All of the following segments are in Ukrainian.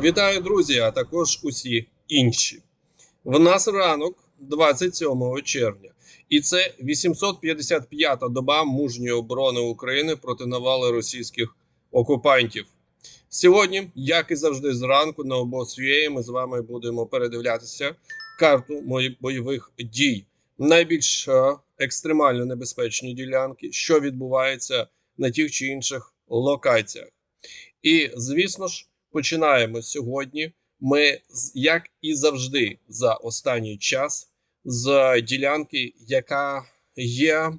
Вітаю, друзі, а також усі інші. В нас ранок 27 червня, і це 855-та доба мужньої оборони України проти навали російських окупантів. Сьогодні, як і завжди, зранку на обосвіє ми з вами будемо передивлятися карту моїх бойових дій. Найбільш е, екстремально небезпечні ділянки, що відбувається на тих чи інших локаціях. І звісно ж, починаємо сьогодні. Ми, як і завжди, за останній час з ділянки, яка є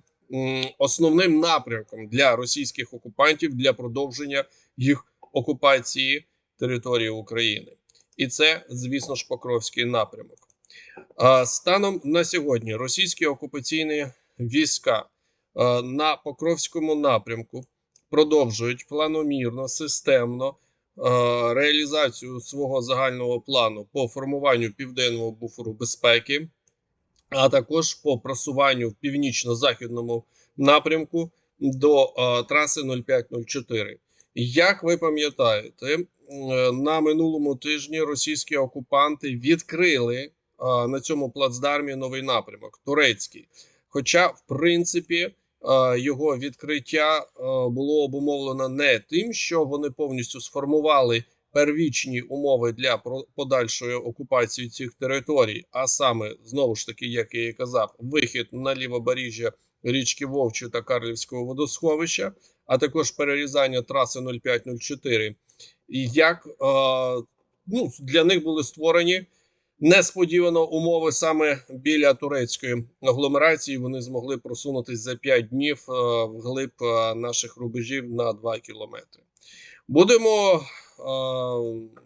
основним напрямком для російських окупантів для продовження їх окупації території України. І це, звісно ж, Покровський напрямок. Станом на сьогодні російські окупаційні війська на Покровському напрямку продовжують планомірно, системно е, реалізацію свого загального плану по формуванню південного буферу безпеки, а також по просуванню в північно-західному напрямку до е, траси 0504. Як ви пам'ятаєте, е, на минулому тижні російські окупанти відкрили е, на цьому плацдармі новий напрямок турецький. Хоча, в принципі, е, його відкриття е, було обумовлено не тим, що вони повністю сформували первічні умови для подальшої окупації цих територій, а саме знову ж таки, як я і казав, вихід на лівобережжя річки Вовчу та Карлівського водосховища, а також перерізання траси 0504. І як е, ну, для них були створені несподівано умови саме біля турецької агломерації. Вони змогли просунутися за 5 днів е, вглиб е, наших рубежів на 2 кілометри. Будемо е,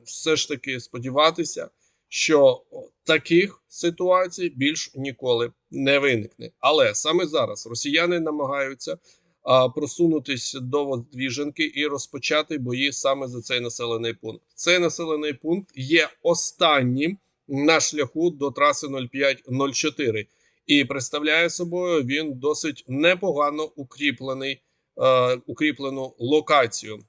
все ж таки сподіватися, що таких ситуацій більш ніколи не виникне. Але саме зараз росіяни намагаються а, просунутись до Воздвіженки і розпочати бої саме за цей населений пункт. Цей населений пункт є останнім на шляху до траси 0504 і представляє собою він досить непогано укріплений, е, укріплену локацію.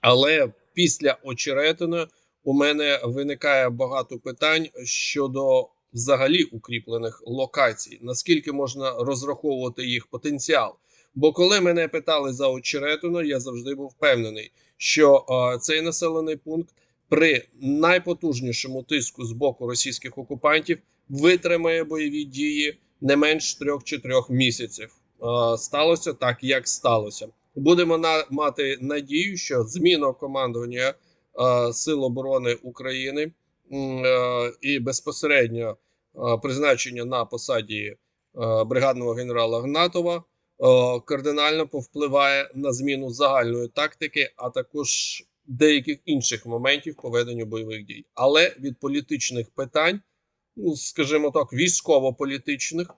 Але після очеретини у мене виникає багато питань щодо взагалі укріплених локацій. Наскільки можна розраховувати їх потенціал? Бо коли мене питали за очеретину, я завжди був впевнений, що е, цей населений пункт при найпотужнішому тиску з боку російських окупантів витримає бойові дії не менш 3-4 місяців. Сталося так, як сталося. Будемо на, мати надію, що зміна командування Сил оборони України і безпосередньо призначення на посаді бригадного генерала Гнатова кардинально повпливає на зміну загальної тактики, а також деяких інших моментів по веденню бойових дій. Але від політичних питань, ну скажімо так, військово-політичних, е,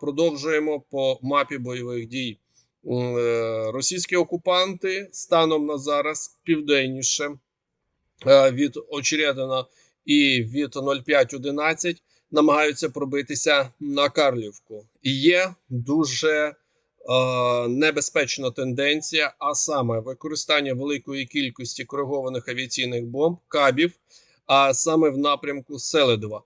продовжуємо по мапі бойових дій. Е, Російські окупанти станом на зараз південніше е, від Очеретина і від 0511 намагаються пробитися на Карлівку. І є дуже небезпечна тенденція, а саме використання великої кількості коригованих авіаційних бомб, кабів, а саме в напрямку Селедова.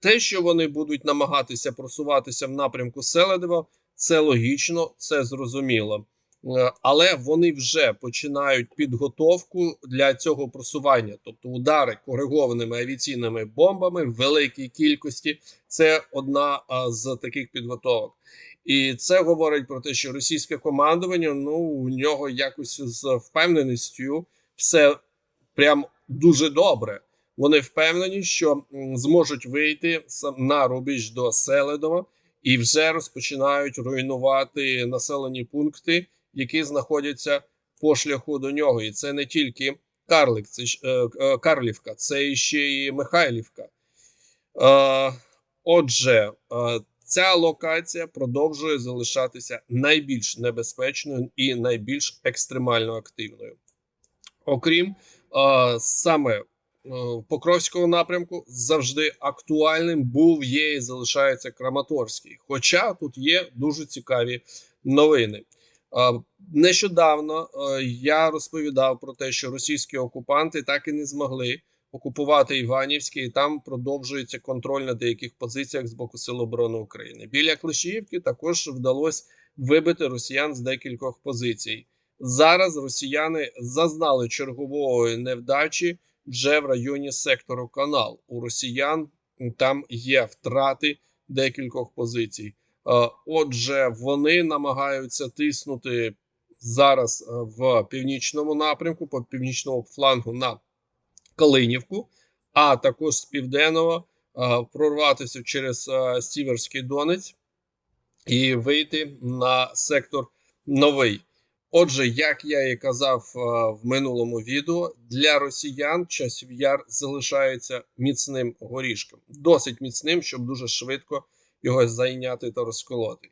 Те, що вони будуть намагатися просуватися в напрямку Селедова, це логічно, це зрозуміло. Е, Але вони вже починають підготовку для цього просування, тобто удари коригованими авіаційними бомбами в великій кількості. Це одна з таких підготовок, і це говорить про те, що російське командування ну у нього якось з впевненістю все прям дуже добре. Вони впевнені, що зможуть вийти на рубіж до Селедова і вже розпочинають руйнувати населені пункти, які знаходяться по шляху до нього. І це не тільки Карлик, це е, е, Карлівка, це ще і Михайлівка. Е, отже, е, ця локація продовжує залишатися найбільш небезпечною і найбільш екстремально активною. Окрім е, саме е, Покровського напрямку, завжди актуальним був, є і залишається Краматорський. Хоча тут є дуже цікаві новини. Нещодавно е, я розповідав про те, що російські окупанти так і не змогли окупувати Іванівське, і там продовжується контроль на деяких позиціях з боку Сил оборони України. Біля Клещіївки також вдалося вибити росіян з декількох позицій. Зараз росіяни зазнали чергової невдачі вже в районі сектору Канал. У росіян там є втрати декількох позицій. Е, Отже, вони намагаються тиснути зараз е, в північному напрямку, по північному флангу на Калинівку, а також з південного е, прорватися через е, Сіверський Донець і вийти на сектор новий. Отже, як я і казав е, в минулому відео, для росіян часів яр залишається міцним горішком, досить міцним, щоб дуже швидко його зайняти та розколоти.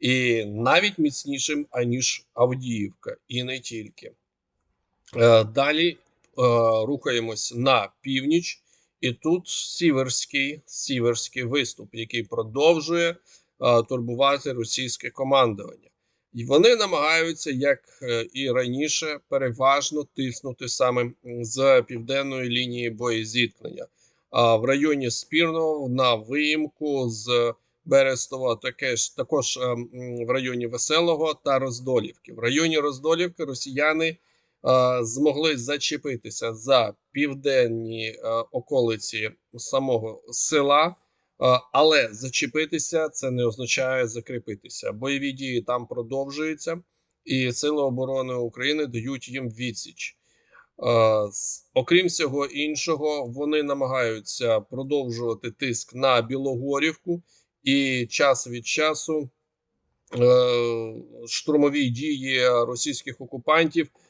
І навіть міцнішим, аніж Авдіївка, і не тільки. Далі рухаємось на північ, і тут сіверський, сіверський виступ, який продовжує е, турбувати російське командування. І вони намагаються, як е, і раніше, переважно тиснути саме з південної лінії боєзіткнення. А в районі Спірного на виїмку з Берестова, таке ж також е, в районі Веселого та Роздолівки. В районі Роздолівки росіяни е, змогли зачепитися за південні е, околиці самого села. Е, Але зачепитися це не означає закріпитися. Бойові дії там продовжуються, і Сили оборони України дають їм відсіч. Е, Окрім всього іншого, вони намагаються продовжувати тиск на Білогорівку, і час від часу е, штурмові дії російських окупантів е,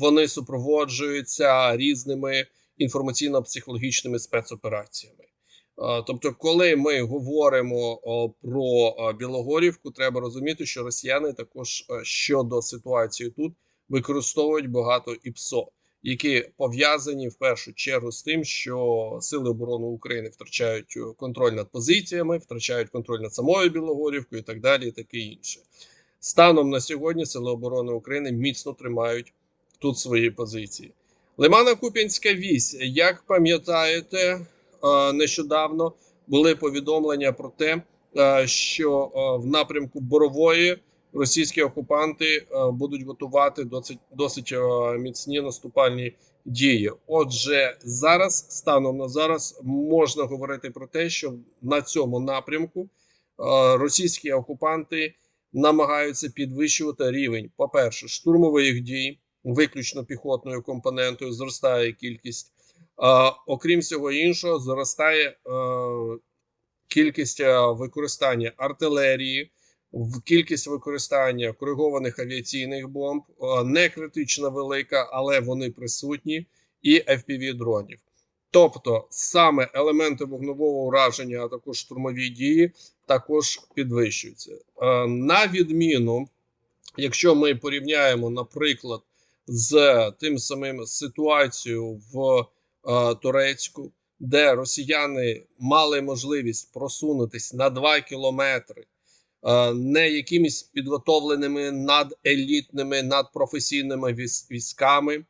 вони супроводжуються різними інформаційно-психологічними спецопераціями. Тобто, коли ми говоримо про Білогорівку, треба розуміти, що росіяни також е, щодо ситуації тут використовують багато ІПСО, які пов'язані в першу чергу з тим, що сили оборони України втрачають е, контроль над позиціями, втрачають контроль над самою Білогорівкою і так далі, і таке інше. Станом на сьогодні сили оборони України міцно тримають тут свої позиції. Лимано-Куп'янська вісь, як пам'ятаєте, е, нещодавно були повідомлення про те, е, що е, в напрямку Борової російські окупанти будуть готувати досить досить міцні наступальні дії. Отже, зараз станом на зараз можна говорити про те, що на цьому напрямку російські окупанти намагаються підвищувати рівень, по-перше, штурмових дій, виключно піхотною компонентою, зростає кількість. Окрім всього іншого, зростає е, кількість е, використання артилерії, кількість використання коригованих авіаційних бомб, е, не критично велика, але вони присутні, і fpv дронів. Тобто саме елементи вогневого ураження, а також штурмові дії, також підвищуються. На відміну, якщо ми порівняємо, наприклад, з тим самим ситуацією в е, Турецьку, де росіяни мали можливість просунутись на 2 кілометри, е, не якимись підготовленими наделітними, надпрофесійними військами,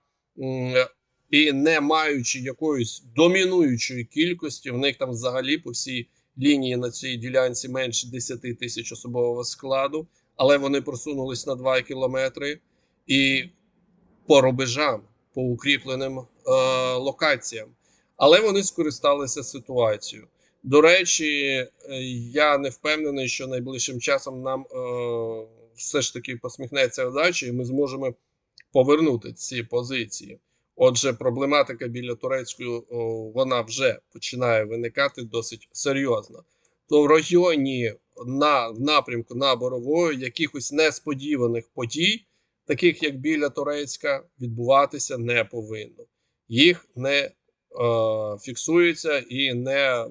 і не маючи якоїсь домінуючої кількості, в них там взагалі по всій лінії на цій ділянці менше 10 тисяч особового складу, але вони просунулись на 2 кілометри. І по рубежам, по укріпленим е, локаціям. Але вони скористалися ситуацією. До речі, е, я не впевнений, що найближчим часом нам е, все ж таки посміхнеться вдача, і ми зможемо повернути ці позиції. Отже, проблематика біля турецької вона вже починає виникати досить серйозно. То в регіоні на в напрямку на Боровою якихось несподіваних подій, таких як біля Турецька, відбуватися не повинно. Їх не е, фіксується і не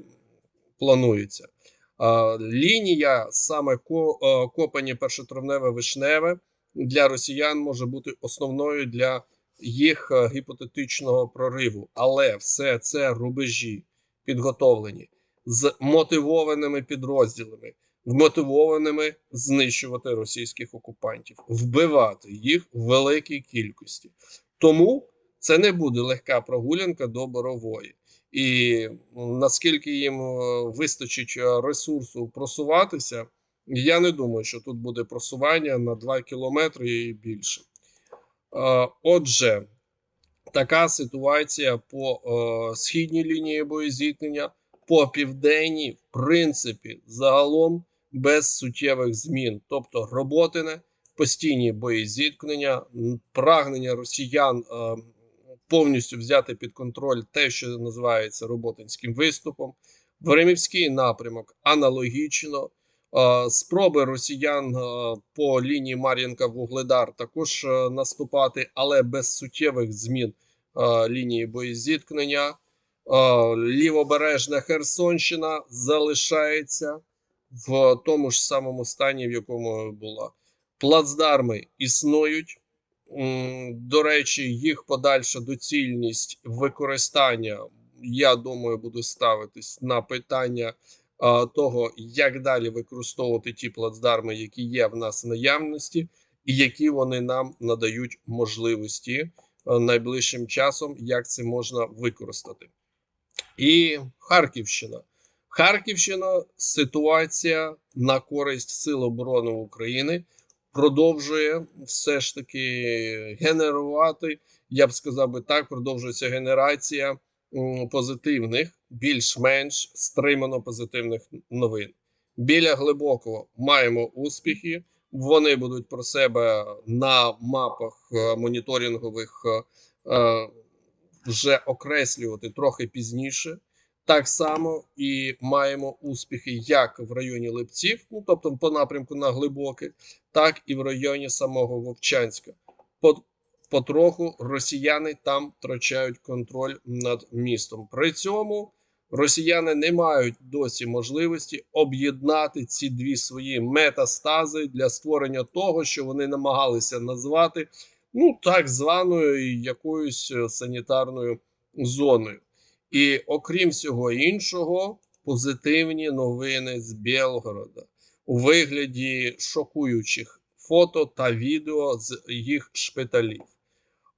планується. Е, лінія саме ко, е, копані першотравневе вишневе для росіян може бути основною для їх е, гіпотетичного прориву, але все це рубежі підготовлені з мотивованими підрозділами, вмотивованими знищувати російських окупантів, вбивати їх в великій кількості. Тому це не буде легка прогулянка до борової. І наскільки їм е, вистачить е, ресурсу просуватися, я не думаю, що тут буде просування на 2 кілометри і більше. Е, Отже, така ситуація по східній лінії боєзіткнення, по південній, в принципі, загалом без суттєвих змін. Тобто роботине, постійні боєзіткнення, м, прагнення росіян е, повністю взяти під контроль те, що називається роботинським виступом. Времівський напрямок аналогічно. Е, Спроби росіян е, по лінії Мар'їнка Вугледар також е, наступати, але без суттєвих змін лінії боєзіткнення. Лівобережна Херсонщина залишається в тому ж самому стані, в якому була. Плацдарми існують. До речі, їх подальша доцільність використання, я думаю, буде ставитись на питання того, як далі використовувати ті плацдарми, які є в нас в наявності, і які вони нам надають можливості найближчим часом, як це можна використати. І Харківщина. Харківщина ситуація на користь Сил оборони України продовжує все ж таки генерувати. Я б сказав би так, продовжується генерація позитивних, більш-менш стримано позитивних новин. Біля глибокого маємо успіхи. Вони будуть про себе на мапах е, моніторингових е, е, вже окреслювати трохи пізніше. Так само і маємо успіхи як в районі Липців, ну тобто по напрямку на глибоке, так і в районі самого Вовчанська. Потроху росіяни там втрачають контроль над містом. При цьому росіяни не мають досі можливості об'єднати ці дві свої метастази для створення того, що вони намагалися назвати ну так званою якоюсь е, санітарною зоною. І окрім всього іншого, позитивні новини з Білгорода у вигляді шокуючих фото та відео з їх шпиталів.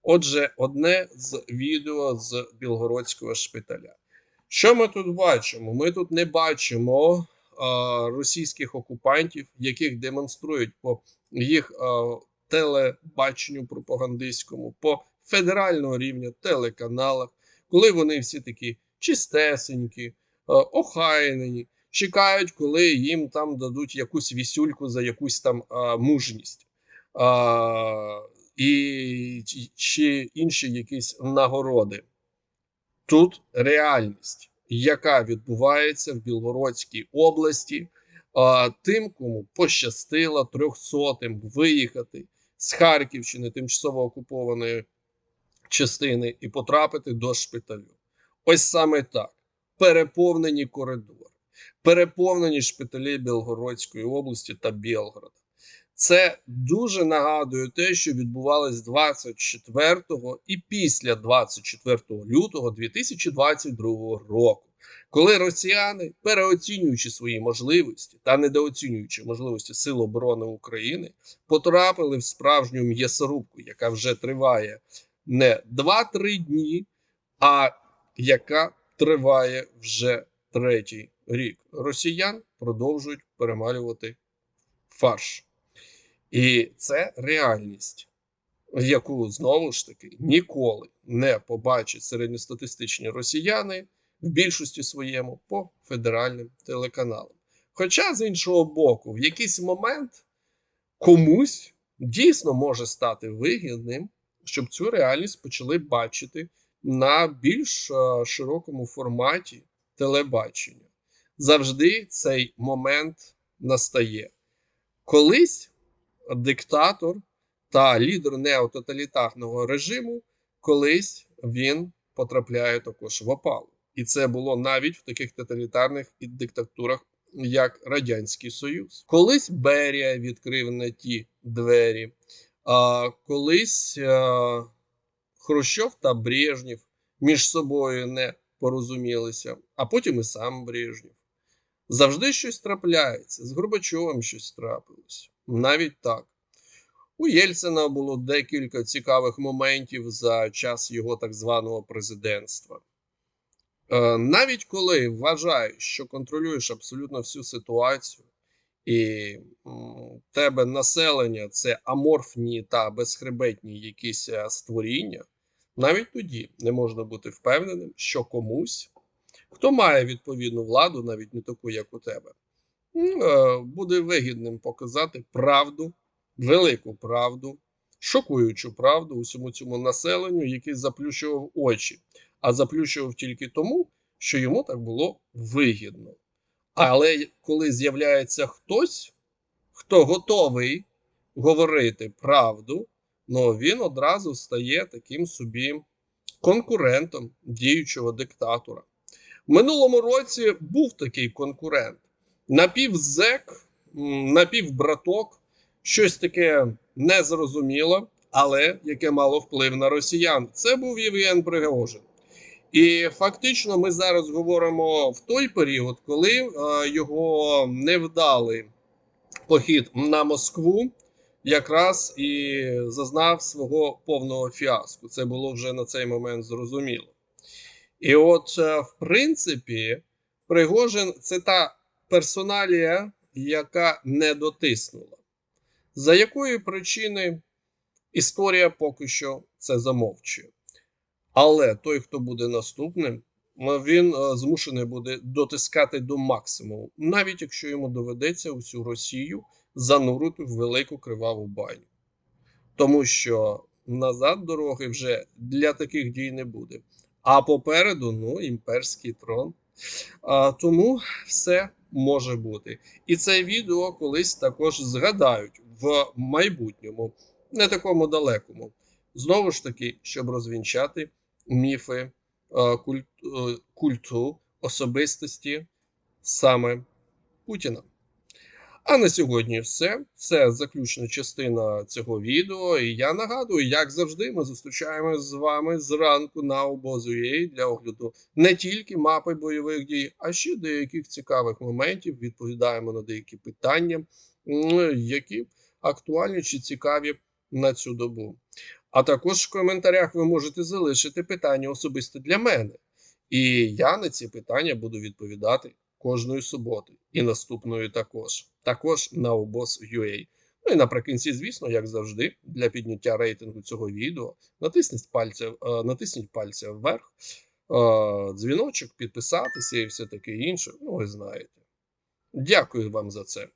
Отже, одне з відео з Білгородського шпиталя. Що ми тут бачимо? Ми тут не бачимо а, російських окупантів, яких демонструють по їх а, телебаченню пропагандистському, по федерального рівня телеканалах коли вони всі такі чистесенькі, е, охайнені, чекають, коли їм там дадуть якусь вісюльку за якусь там мужність і чи- інші якісь нагороди. Тут реальність, яка відбувається в Білгородській області, тим, кому пощастило трьохсотим виїхати з Харківщини, тимчасово окупованої частини і потрапити до шпиталю. Ось саме так: переповнені коридори, переповнені шпиталі Білгородської області та Білгорода. Це дуже нагадує те, що відбувалось 24 і після 24 лютого 2022 року, коли росіяни, переоцінюючи свої можливості та недооцінюючи можливості Сил оборони України, потрапили в справжню м'ясорубку, яка вже триває не 2-3 дні, а яка триває вже третій рік. Росіян продовжують перемалювати фарш. І це реальність, яку знову ж таки ніколи не побачать середньостатистичні росіяни в більшості своєму по федеральним телеканалам. Хоча, з іншого боку, в якийсь момент комусь дійсно може стати вигідним щоб цю реальність почали бачити на більш е, широкому форматі телебачення. Завжди цей момент настає. Колись диктатор та лідер неототалітарного режиму, колись він потрапляє також в опалу. І це було навіть в таких тоталітарних диктатурах, як Радянський Союз. Колись Берія відкрив на ті двері. А, колись Хрущов та Брежнєв між собою не порозумілися, а потім і сам Брежнєв. Завжди щось трапляється. З Горбачовим щось трапилось. Навіть так. У Єльцина було декілька цікавих моментів за час його так званого президентства. Е, навіть коли вважаєш, що контролюєш абсолютно всю ситуацію, і тебе населення це аморфні та безхребетні якісь е, створіння, навіть тоді не можна бути впевненим, що комусь, хто має відповідну владу, навіть не таку, як у тебе, е, буде вигідним показати правду, велику правду, шокуючу правду усьому цьому населенню, який заплющував очі, а заплющував тільки тому, що йому так було вигідно. Але коли з'являється хтось, хто готовий говорити правду, ну він одразу стає таким собі конкурентом діючого диктатора. В минулому році був такий конкурент: напівзек, напівбраток, щось таке незрозуміле, але яке мало вплив на росіян. Це був Євген Пригожин. І фактично ми зараз говоримо в той період, коли е, його невдалий похід на Москву якраз і зазнав свого повного фіаско. Це було вже на цей момент зрозуміло. І от, е, в принципі, Пригожин це та персоналія, яка не дотиснула. За якої причини історія поки що це замовчує. Але той, хто буде наступним, він е, змушений буде дотискати до максимуму, навіть якщо йому доведеться усю Росію занурити в велику криваву баню. Тому що назад дороги вже для таких дій не буде. А попереду ну, імперський трон. А, тому все може бути. І це відео колись також згадають в майбутньому, не такому далекому. Знову ж таки, щоб розвінчати міфи е, культ, е, культу особистості саме Путіна. А на сьогодні все. Це заключна частина цього відео. І я нагадую, як завжди, ми зустрічаємося з вами зранку на обозу.ua для огляду не тільки мапи бойових дій, а ще деяких цікавих моментів. Відповідаємо на деякі питання, які актуальні чи цікаві на цю добу. А також в коментарях ви можете залишити питання особисто для мене. І я на ці питання буду відповідати кожної суботи і наступної також. Також на обоз.ua. Ну і наприкінці, звісно, як завжди, для підняття рейтингу цього відео натисніть пальця, е, натисніть пальця вверх, е, дзвіночок, підписатися і все таке інше. Ну, ви знаєте. Дякую вам за це.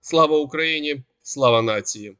Слава Україні! Слава нації!